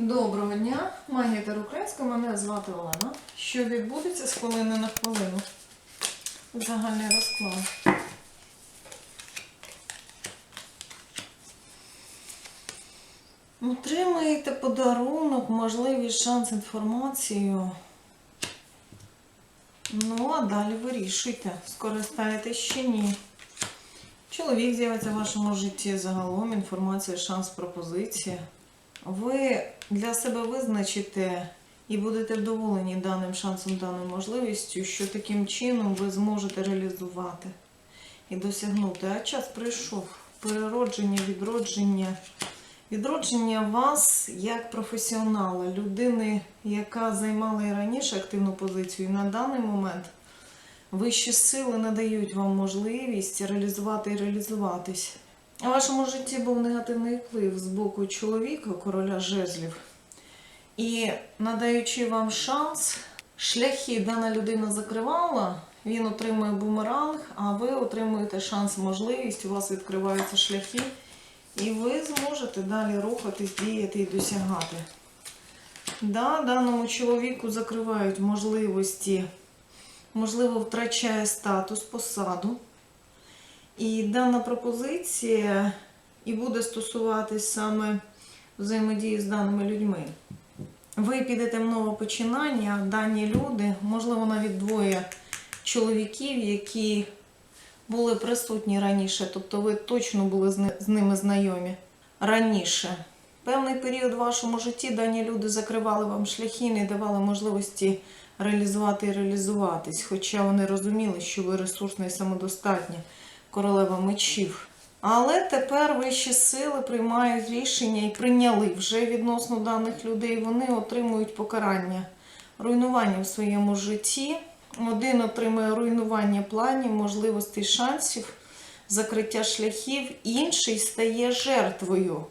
Доброго дня, магія українська, мене звати Олена. Що відбудеться з хвилини на хвилину? Загальний розклад. Отримаєте подарунок, можливість шанс інформацію. Ну, а далі вирішуйте, скористаєтесь чи ні. Чоловік з'явиться в вашому житті загалом, інформація, шанс, пропозиція. Ви для себе визначите і будете вдоволені даним шансом, даною можливістю, що таким чином ви зможете реалізувати і досягнути. А час прийшов. Переродження, відродження. Відродження вас як професіонала, людини, яка займала і раніше активну позицію, і на даний момент вищі сили надають вам можливість реалізувати і реалізуватись. У вашому житті був негативний вплив з боку чоловіка, короля жезлів. І надаючи вам шанс, шляхи дана людина закривала, він отримує бумеранг, а ви отримуєте шанс, можливість, у вас відкриваються шляхи, і ви зможете далі рухатись, діяти і досягати. Да, даному чоловіку закривають можливості, можливо, втрачає статус, посаду. І дана пропозиція і буде стосуватись саме взаємодії з даними людьми. Ви підете в нове починання, дані люди, можливо, навіть двоє чоловіків, які були присутні раніше, тобто ви точно були з ними знайомі раніше. Певний період в вашому житті дані люди закривали вам шляхи, не давали можливості реалізувати і реалізуватись, хоча вони розуміли, що ви ресурсна і самодостатня королева мечів. Але тепер вищі сили приймають рішення і прийняли вже відносно даних людей. Вони отримують покарання, руйнування в своєму житті. Один отримує руйнування планів, можливостей, шансів, закриття шляхів, інший стає жертвою.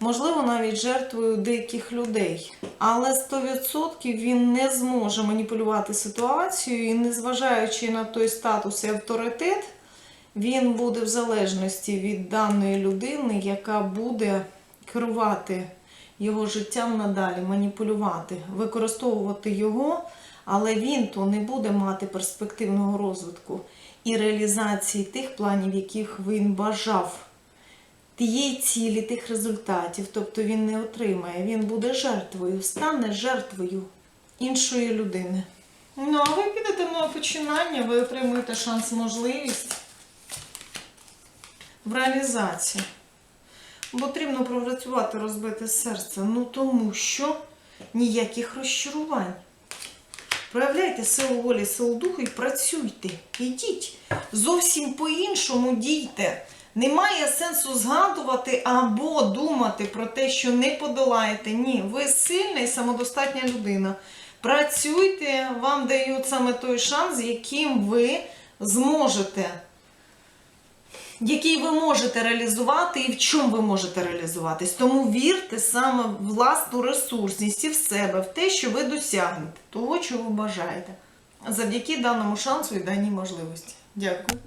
Можливо, навіть жертвою деяких людей. Але 100% він не зможе маніпулювати ситуацією і, незважаючи на той статус і авторитет, він буде в залежності від даної людини, яка буде керувати його життям надалі, маніпулювати, використовувати його, але він то не буде мати перспективного розвитку і реалізації тих планів, яких він бажав. Тієї цілі, тих результатів, тобто він не отримає, він буде жертвою, стане жертвою іншої людини. Ну, а ви підете на починання, ви отримуєте шанс, можливість в реалізації. Потрібно пропрацювати розбите серце, ну тому що ніяких розчарувань. Проявляйте силу волі, силу духу і працюйте. Ідіть. Зовсім по-іншому дійте. Немає сенсу згадувати або думати про те, що не подолаєте. Ні, ви сильна і самодостатня людина. Працюйте, вам дають саме той шанс, яким ви зможете який ви можете реалізувати і в чому ви можете реалізуватись. Тому вірте саме в власну ресурсність і в себе, в те, що ви досягнете того, чого бажаєте. Завдяки даному шансу і даній можливості. Дякую.